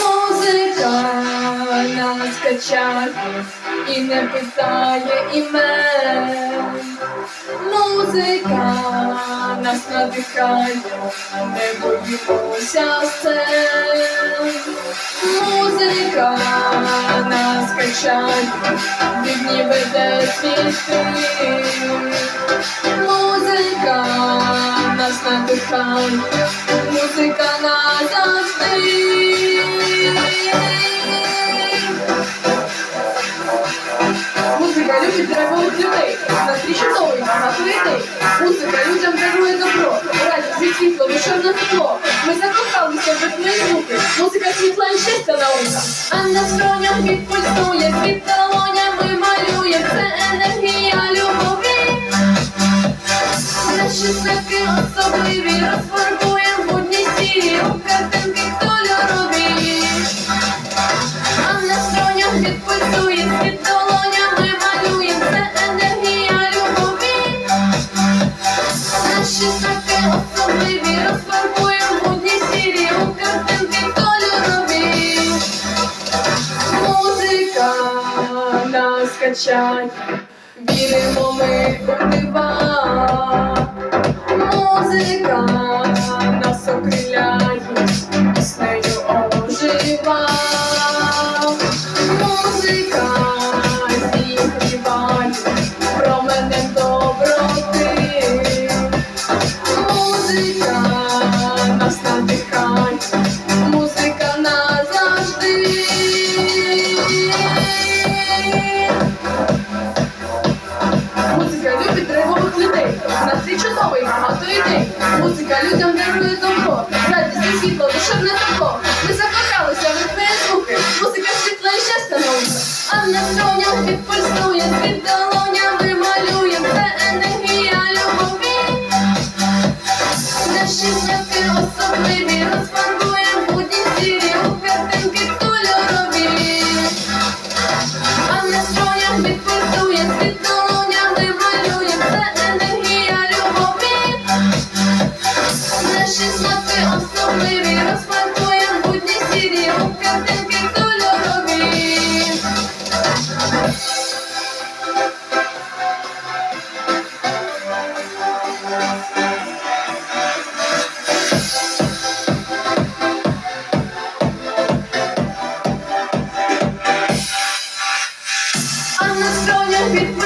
Музика нас качає і не питає імен. Музика нас надихає, не боїмося сцен. Музика нас качає, від дні веде світи. Музика нас надихає, музика назавжди. Людей, навстрічу новий багато ідей. Музика людям дарує добро, радість і світло, душевне тепло. Ми закохалися в ритми звуки, музика світла і щастя наука. А на скронях відпульсує, світ нас качає, віримо ми у дива. Музика Thank you.